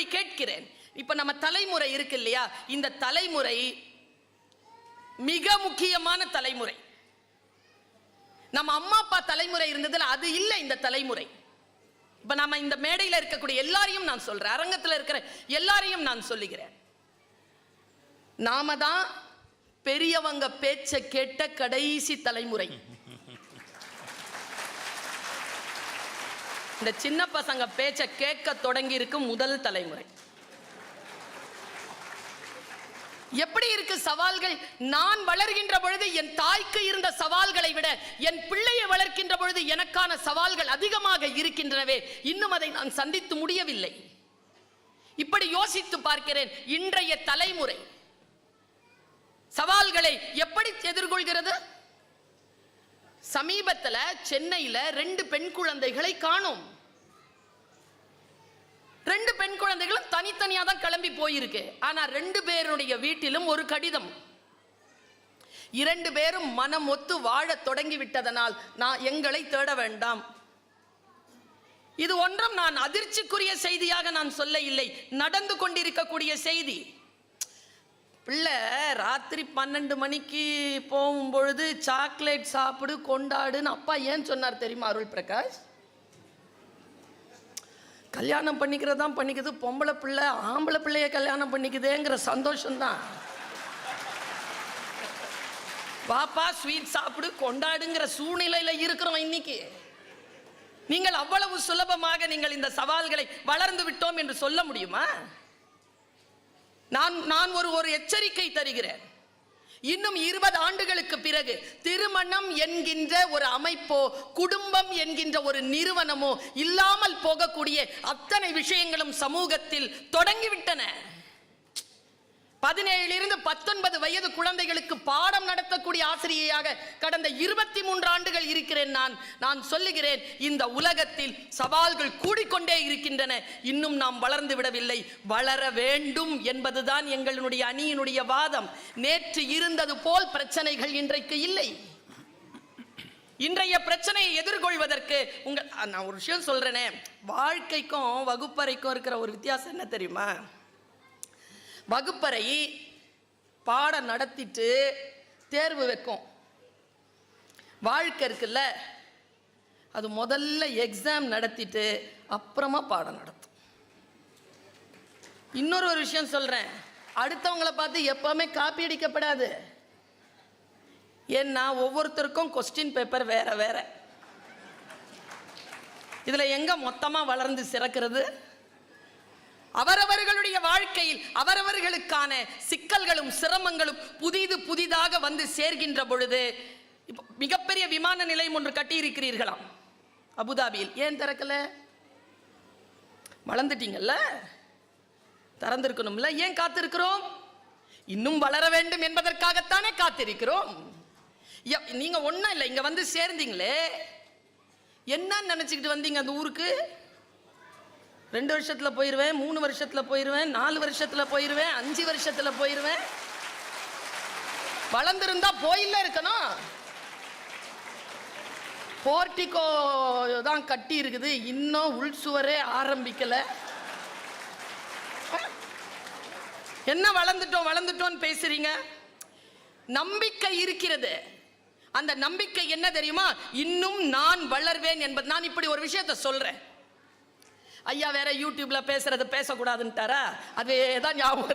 இப்படி கேட்கிறேன். இப்ப நம்ம தலைமுறை இருக்கு இல்லையா? இந்த தலைமுறை மிக முக்கியமான தலைமுறை. நம்ம அம்மா அப்பா தலைமுறை இருந்ததுல அது இல்லை இந்த தலைமுறை. இப்ப நம்ம இந்த மேடையில் இருக்கக்கூடிய எல்லாரையும் நான் சொல்றேன். அரங்கத்தில் இருக்கிற எல்லாரையும் நான் சொல்லுகிறேன். நாம தான் பெரியவங்க பேச்ச கேட்ட கடைசி தலைமுறை. இந்த சின்ன பசங்க பேச்ச கேட்க தொடங்கி இருக்கும் முதல் தலைமுறை. எப்படி இருக்கு சவால்கள்? நான் வளர்கின்ற பொழுது என் தாய்க்கு இருந்த சவால்களை விட என் பிள்ளையை வளர்க்கின்ற பொழுது எனக்கான சவால்கள் அதிகமாக இருக்கின்றனவே. இன்னும் அதை நான் சந்தித்து முடியவில்லை. இப்படி யோசித்து பார்க்கிறேன் இன்றைய தலைமுறை. சவால்களை எப்படி எதிர்கொள்கிறது? சமீபத்தில் சென்னையில் ரெண்டு பெண் குழந்தைகளை காணோம். ரெண்டு பெண் குழந்தைகளும் தனித்தனியாக தான் கிளம்பி போயிருக்கு. ஆனால் ரெண்டு பேருடைய வீட்டிலும் ஒரு கடிதம். இரண்டு பேரும் மனம் ஒத்து வாழத் தொடங்கி விட்டதனால் நான் எங்களை தேட வேண்டாம். இது ஒன்றும் நான் அதிர்ச்சிக்குரிய செய்தியாக நான் சொல்ல இல்லை நடந்து கொண்டிருக்கக்கூடிய செய்தி. பிள்ளை ராத்திரி பன்னெண்டு மணிக்கு போகும்பொழுது சாக்லேட் சாப்பிடு கொண்டாடுன்னு அப்பா ஏன் சொன்னார் தெரியுமா அருள் பிரகாஷ் கல்யாணம் பண்ணிக்கிறது தான் பண்ணிக்குது பொம்பளை பிள்ளை ஆம்பளை பிள்ளைய கல்யாணம் பண்ணிக்குதேங்கிற சந்தோஷம்தான். பாப்பா ஸ்வீட் சாப்பிடு கொண்டாடுங்கிற சூழ்நிலையில் இருக்கிறோம் இன்னைக்கு. நீங்கள் அவ்வளவு சுலபமாக நீங்கள் இந்த சவால்களை வளர்ந்து விட்டோம் என்று சொல்ல முடியுமா? நான் நான் ஒரு ஒரு எச்சரிக்கை தருகிறேன். இன்னும் இருபது ஆண்டுகளுக்கு பிறகு திருமணம் என்கின்ற ஒரு அமைப்போ குடும்பம் என்கின்ற ஒரு நிறுவனமோ இல்லாமல் போகக்கூடிய அத்தனை விஷயங்களும் சமூகத்தில் தொடங்கிவிட்டன. பதினேழிலிருந்து பத்தொன்பது வயது குழந்தைகளுக்கு பாடம் நடத்தக்கூடிய ஆசிரியையாக கடந்த இருபத்தி மூன்று ஆண்டுகள் இருக்கிறேன் நான். நான் சொல்லுகிறேன் இந்த உலகத்தில் சவால்கள் கூடிக்கொண்டே இருக்கின்றன. இன்னும் நாம் வளர்ந்து விடவில்லை. வளர வேண்டும் என்பதுதான் எங்களுடைய அணியினுடைய வாதம். நேற்று இருந்தது போல் பிரச்சனைகள் இன்றைக்கு இல்லை. இன்றைய பிரச்சனையை எதிர்கொள்வதற்கு உங்கள் நான் ஒரு விஷயம் சொல்றேனே. வாழ்க்கைக்கும் வகுப்பறைக்கும் இருக்கிற ஒரு வித்தியாசம் என்ன தெரியுமா? வகுப்பறை பாடம் நடத்திட்டு தேர்வு வைக்கும். வாழ்க்கை இருக்குல்ல அது முதல்ல எக்ஸாம் நடத்திட்டு அப்புறமா பாடம் நடத்தும். இன்னொரு ஒரு விஷயம் சொல்கிறேன் அடுத்தவங்களை பார்த்து எப்போவுமே காப்பி அடிக்கப்படாது. ஏன்னா ஒவ்வொருத்தருக்கும் கொஸ்டின் பேப்பர் வேற வேற. இதில் எங்கே மொத்தமாக வளர்ந்து சிறக்கிறது? அவரவர்களுடைய வாழ்க்கையில் அவரவர்களுக்கான சிக்கல்களும் சிரமங்களும் புதிது புதிதாக வந்து சேர்கின்ற பொழுது இப்போ மிகப்பெரிய விமான நிலையம் ஒன்று கட்டியிருக்கிறீர்களாம். அபுதாபியில். ஏன் திறக்கல? வளர்ந்துட்டீங்கல்ல? திறந்திருக்கணும்ல. ஏன் காத்திருக்கிறோம்? இன்னும் வளர வேண்டும் என்பதற்காகத்தானே காத்திருக்கிறோம். ய- நீங்க ஒன்றும் இல்லை இங்க வந்து சேர்ந்தீங்களே. என்ன நினைச்சுக்கிட்டு வந்தீங்க அந்த ஊருக்கு? ரெண்டு வருஷத்தில் போயிடுவேன் மூணு வருஷத்தில் போயிடுவேன் நாலு வருஷத்தில் போயிருவேன் அஞ்சு வருஷத்தில் போயிடுவேன் வளர்ந்துருந்தா போயில இருக்கணும். போர்டிகோ தான் கட்டி இருக்குது. இன்னும் உள் சுவரே ஆரம்பிக்கலை. என்ன வளர்ந்துட்டோம் வளர்ந்துட்டோம்னு பேசுறீங்க? நம்பிக்கை இருக்கிறது. அந்த நம்பிக்கை என்ன தெரியுமா? இன்னும் நான் வளர்வேன் என்பது. நான் இப்படி ஒரு விஷயத்தை சொல்றேன். ஐயா வேற யூடியூப்ல பேசுறது பேசக்கூடாதுன்ட்டாரா? அதே தான் ஞாபகம்